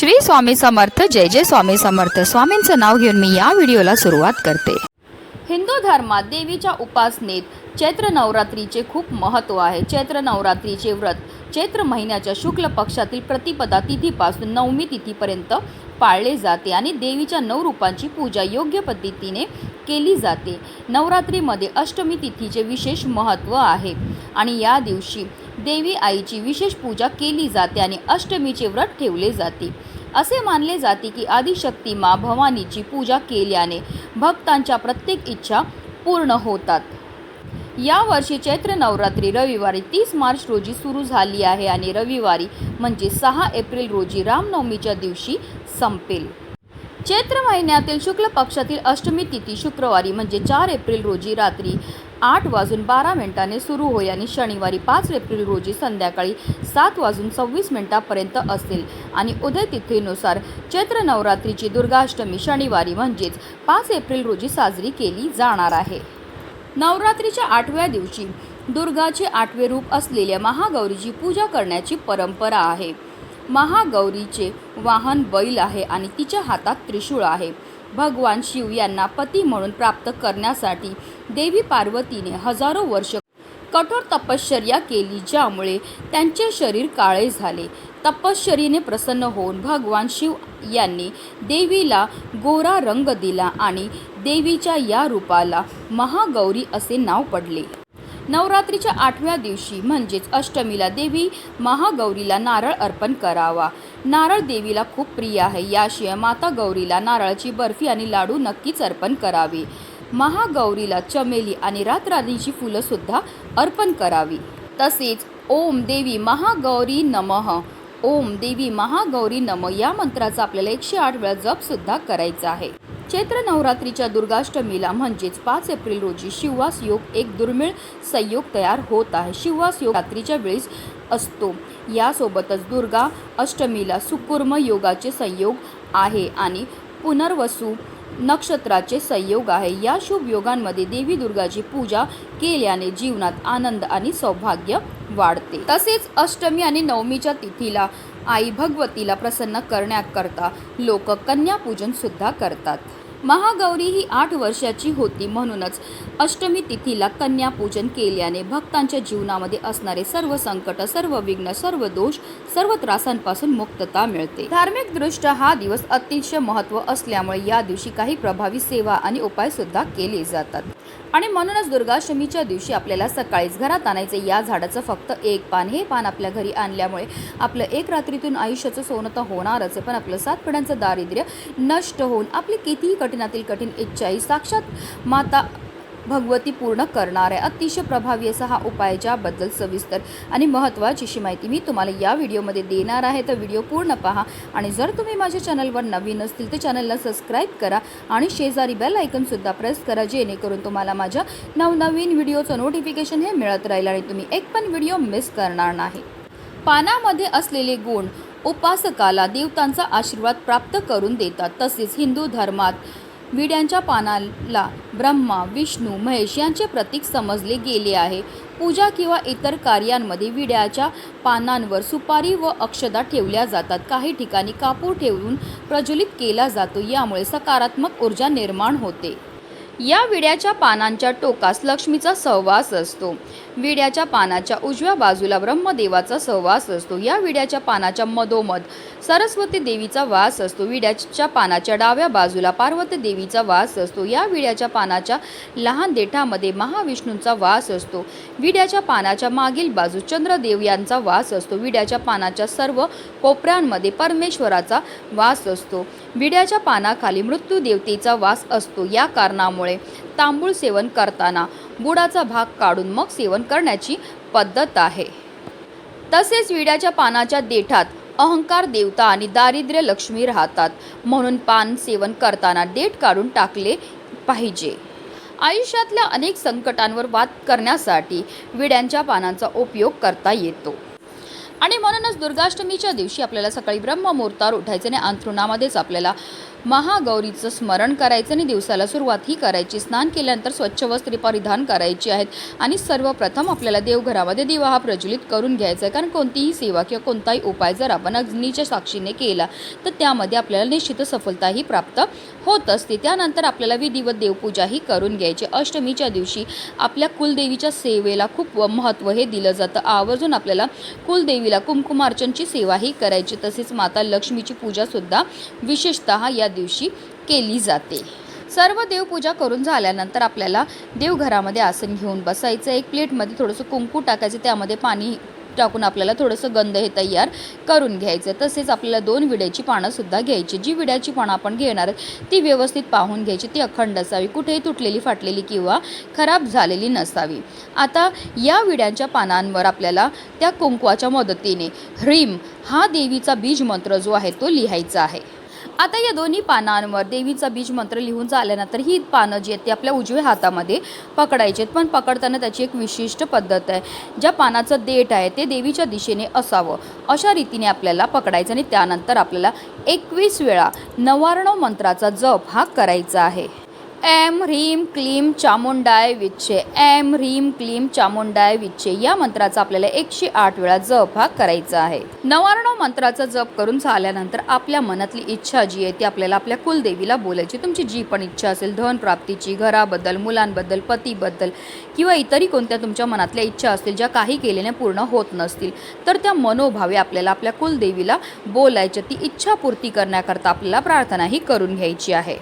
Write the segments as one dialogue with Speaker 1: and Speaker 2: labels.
Speaker 1: श्री स्वामी समर्थ जय जय स्वामी समर्थ. स्वामींचं नाव घेऊन मी या व्हिडिओला सुरुवात करते. हिंदू धर्मात देवीच्या उपासनेत चैत्र नवरात्रीचे खूप महत्त्व आहे. चैत्र नवरात्रीचे व्रत चैत्र महिन्याच्या शुक्ल पक्षातील प्रतिपदा तिथीपासून नवमी तिथीपर्यंत पाळले जाते आणि देवीच्या नऊ रूपांची पूजा योग्य पद्धतीने केली जाते. नवरात्रीमध्ये अष्टमी तिथीचे विशेष महत्त्व आहे आणि या दिवशी देवी आईची विशेष पूजा केली जाते आणि अष्टमीचे व्रत ठेवले जाते. असे मानले जाते की आदिशक्ती मा भवानीची पूजा केल्याने भक्तांच्या प्रत्येक इच्छा पूर्ण होतात. यावर्षी चैत्र नवरात्री रविवारी तीस मार्च रोजी सुरू झाली आहे आणि रविवारी म्हणजे सहा एप्रिल रोजी रामनवमीच्या दिवशी संपेल. चैत्र महिन्यातील शुक्ल पक्षातील अष्टमी तिथी शुक्रवारी म्हणजे चार एप्रिल रोजी रात्री आठ वाजून बारा मिनिटाने सुरू होईल आणि शनिवारी पाच एप्रिल रोजी संध्याकाळी सात वाजून सव्वीस मिनिटापर्यंत असेल. आणि उदय तिथीनुसार चैत्र नवरात्रीची दुर्गाष्टमी शनिवारी म्हणजेच पाच एप्रिल रोजी साजरी केली जाणार आहे. नवरात्रीच्या आठव्या दिवशी दुर्गाचे आठवे रूप असलेल्या महागौरीची पूजा करण्याची परंपरा आहे. महागौरीचे वाहन बैल आहे आणि तिच्या हातात त्रिशूळ आहे. भगवान शिव यांना पती म्हणून प्राप्त करण्यासाठी देवी पार्वतीने हजारो वर्ष कठोर तपश्चर्या केली ज्यामुळे त्यांचे शरीर काळे झाले. तपश्चरीने प्रसन्न होऊन भगवान शिव यांनी देवीला गोरा रंग दिला आणि देवीच्या या रूपाला महागौरी असे नाव पडले. नवरात्रीच्या आठव्या दिवशी म्हणजेच अष्टमीला देवी महागौरीला नारळ अर्पण करावा. नारळ देवीला खूप प्रिय आहे. याशिवाय माता गौरीला नारळाची बर्फी आणि लाडू नक्कीच अर्पण करावे. महागौरीला चमेली आणि रातराणीची फुलंसुद्धा अर्पण करावी. तसेच ओम देवी महागौरी नमः. ओम देवी महागौरी नम या मंत्राचा आपल्याला एकशे आठ वेळा जपसुद्धा करायचा आहे. चैत्र नवरात्रीच्या दुर्गाष्टमीला म्हणजेच पाच एप्रिल रोजी शिववास योग एक दुर्मिळ संयोग तयार होत आहे. शिववास योग रात्रीच्या वेळेस असतो. यासोबतच दुर्गा अष्टमीला सुकुर्म योगाचे संयोग आहे आणि पुनर्वसू नक्षत्राचे संयोग आहे. या शुभ योगांमध्ये देवी दुर्गाची पूजा केल्याने जीवनात आनंद आणि सौभाग्य वाढते. तसेच अष्टमी आणि नवमीच्या तिथीला आई भगवतीला प्रसन्न करण्याकरता लोक कन्यापूजन सुद्धा करतात. महागौरी ही आठ वर्षाची होती म्हणूनच अष्टमी तिथीला कन्यापूजन केल्याने भक्तांच्या जीवनामध्ये असणारे सर्व संकट सर्व विघ्न सर्व दोष सर्व त्रासांपासून मुक्तता मिळते. धार्मिक दृष्ट्या हा दिवस अतिशय महत्त्व असल्यामुळे या दिवशी काही प्रभावी सेवा आणि उपाय सुद्धा केले जातात. आणि म्हणूनच दुर्गाष्टमीच्या दिवशी आपल्याला सकाळीच घरात आणायचे या झाडाचं फक्त एक पान हे पान आपल्या घरी आणल्यामुळे आपलं एक रात्रीतून आयुष्याचं सोनं तर होणारच आहे पण आपलं सात पिढ्यांचं दारिद्र्य नष्ट होऊन आपली कितीही कठीणातील कठीण इच्छाही साक्षात माता भगवती पूर्ण करणार आहे. अतिशय प्रभावी असा हा उपाय ज्याबद्दल सविस्तर आणि महत्त्वाची अशी माहिती मी तुम्हाला या व्हिडिओमध्ये देणार आहे. तर व्हिडिओ पूर्ण पहा आणि जर तुम्ही माझ्या चॅनलवर नवीन असतील तर चॅनलला सबस्क्राईब करा आणि शेजारी बेल आयकनसुद्धा प्रेस करा जेणेकरून तुम्हाला माझ्या नवनवीन व्हिडिओचं नोटिफिकेशन हे मिळत राहील आणि तुम्ही एक पण व्हिडिओ मिस करणार नाही. पानामध्ये असलेले गुण उपासकाला देवतांचा आशीर्वाद प्राप्त करून देतात. तसेच हिंदू धर्मात विड्यांच्या पानाला ब्रह्मा विष्णू महेश यांचे प्रतीक समजले गेले आहे. पूजा किंवा इतर कार्यांमध्ये विड्याच्या पानांवर सुपारी व अक्षदा ठेवल्या जातात. काही ठिकाणी कापूर ठेवून प्रज्वलित केला जातो. यामुळे सकारात्मक ऊर्जा निर्माण होते. या विड्याच्या पानांच्या टोकास लक्ष्मीचा सहवास असतो. विड्याच्या पानाच्या उजव्या बाजूला ब्रह्मदेवाचा सहवास असतो. या विड्याच्या पानाच्या मधोमध सरस्वती देवीचा वास असतो. विड्याच्या पानाच्या डाव्या बाजूला पार्वती देवीचा वास असतो. या विड्याच्या पानाच्या लहान देठामध्ये महाविष्णूंचा वास असतो. विड्याच्या पानाच्या मागील बाजू चंद्रदेव यांचा वास असतो. विड्याच्या पानाच्या सर्व कोपऱ्यांमध्ये परमेश्वराचा वास असतो. विड्याच्या पानाखाली मृत्यू देवतेचा वास असतो. या कारणामुळे तांबूळ सेवन करताना बुडाचा भाग काढून मग सेवन करण्याची पद्धत आहे. तसेच विड्याच्या पानाच्या देठात अहंकार देवता आणि दारिद्र्य लक्ष्मी राहतात. म्हणून पान सेवन करताना देठ काढून टाकले पाहिजे. आयुष्यातल्या अनेक संकटांवर वाद करण्यासाठी विड्यांच्या पानांचा उपयोग करता येतो. आणि म्हणूनच दुर्गाष्टमीच्या दिवशी आपल्याला सकाळी ब्रह्ममुहूर्तावर उठायचे आणि अंथरुणामध्येच आपल्याला महागौरीचं स्मरण करायचं आणि दिवसाला सुरुवात ही करायची. स्नान केल्यानंतर स्वच्छ वस्त्रे परिधान करायची आहेत. आणि सर्वप्रथम आपल्याला देवघरामध्ये दिवा हा प्रज्वलित करून घ्यायचा आहे. कारण कोणतीही सेवा किंवा कोणताही उपाय जर आपण अग्नीच्या साक्षीने केला तर त्यामध्ये आपल्याला निश्चित सफलताही प्राप्त होत असते. त्यानंतर आपल्याला विधिवत देवपूजाही करून घ्यायची. अष्टमीच्या दिवशी आपल्या कुलदेवीच्या सेवेला खूप महत्त्व हे दिलं जातं. आवर्जून आपल्याला कुलदेवीला कुमकुमार्चनची सेवाही करायची. तसेच माता लक्ष्मीची पूजासुद्धा विशेषतः या दिवशी केली जाते. सर्व देवपूजा करून झाल्यानंतर आपल्याला देवघरामध्ये आसन घेऊन बसायचं. एक प्लेटमध्ये थोडंसं कुंकू टाकायचं त्यामध्ये पाणी टाकून आपल्याला थोडंसं गंध हे तयार करून घ्यायचं. तसेच आपल्याला दोन विड्याची पानंसुद्धा घ्यायची. जी विड्याची पानं आपण घेणार ती व्यवस्थित पाहून घ्यायची. ती अखंड असावी. कुठेही तुटलेली फाटलेली किंवा खराब झालेली नसावी. आता या विड्यांच्या पानांवर आपल्याला त्या कुंकवाच्या मदतीने ह्रीम हा देवीचा बीज मंत्र जो आहे तो लिहायचा आहे. आता या दोन्ही पानांवर देवीचा बीज मंत्र लिहून झाल्यानंतर ही पानं जी आहेत ती आपल्या उजव्या हातामध्ये पकडायची आहेत. पण पकडताना त्याची एक विशिष्ट पद्धत आहे. ज्या पानाचं देठ आहे ते देवीच्या दिशेने असावं. अशा रीतीने आपल्याला पकडायचं आणि त्यानंतर आपल्याला एकवीस वेळा नवार्णव मंत्राचा जप हा करायचा आहे. एम ह्रीम क्लीम चामुंडाय विच्छे एम ह्रीम क्लीम चामुंडाय विच्छे या मंत्राचा आपल्याला एकशे आठ वेळा जप हा करायचा आहे. नवारणव मंत्राचा जप करून झाल्यानंतर आपल्या मनातली इच्छा जी आहे ती आपल्याला आपल्या कुलदेवीला बोलायची. तुमची जी पण इच्छा असेल धन प्राप्तीची घराबद्दल मुलांबद्दल पतीबद्दल किंवा इतरही कोणत्या तुमच्या मनातल्या इच्छा असतील ज्या काही केल्याने पूर्ण होत नसतील तर त्या मनोभावे आपल्याला आपल्या कुलदेवीला बोलायच्या ती इच्छापूर्ती करण्याकरता आपल्याला प्रार्थनाही करून घ्यायची आहे.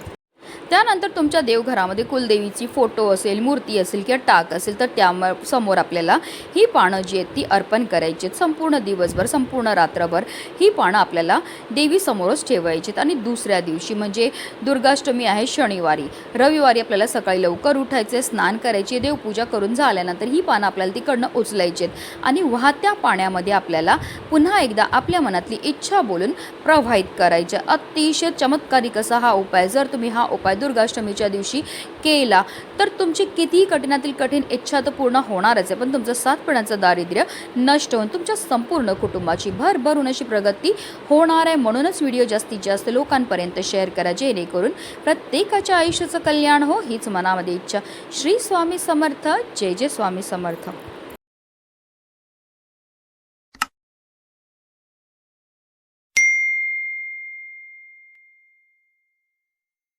Speaker 1: त्यानंतर तुमच्या देवघरामध्ये कुलदेवीची फोटो असेल मूर्ती असेल किंवा टाक असेल तर त्या समोर आपल्याला ही पानं जी आहेत ती अर्पण करायची आहेत. संपूर्ण दिवसभर संपूर्ण रात्रभर ही पानं आपल्याला देवीसमोरच ठेवायची आहेत. आणि दुसऱ्या दिवशी म्हणजे दुर्गाष्टमी आहे शनिवारी. रविवारी आपल्याला सकाळी लवकर उठायचे स्नान करायचे देवपूजा करून झाल्यानंतर ही पानं आपल्याला तिकडनं उचलायची आहेत. आणि वाहत्या पाण्यामध्ये आपल्याला पुन्हा एकदा आपल्या मनातली इच्छा बोलून प्रवाहित करायची अतिशय चमत्कारिक असा हा उपाय जर तुम्ही हा उपाय दुर्गाष्टमीच्या दिवशी केला. तर तुमची कितीही कठीणातील कठीण इच्छा तर पूर्ण होणारच आहे. पण तुमचं सातपणाचं दारिद्र्य नष्ट होऊन तुमच्या संपूर्ण कुटुंबाची भरभरून अशी प्रगती होणार आहे. म्हणूनच व्हिडिओ जास्तीत जास्त लोकांपर्यंत शेअर करा. जेणेकरून प्रत्येकाच्या आयुष्याचं कल्याण हो हीच मनामध्ये इच्छा. श्री स्वामी समर्थ. जय जय स्वामी समर्थ.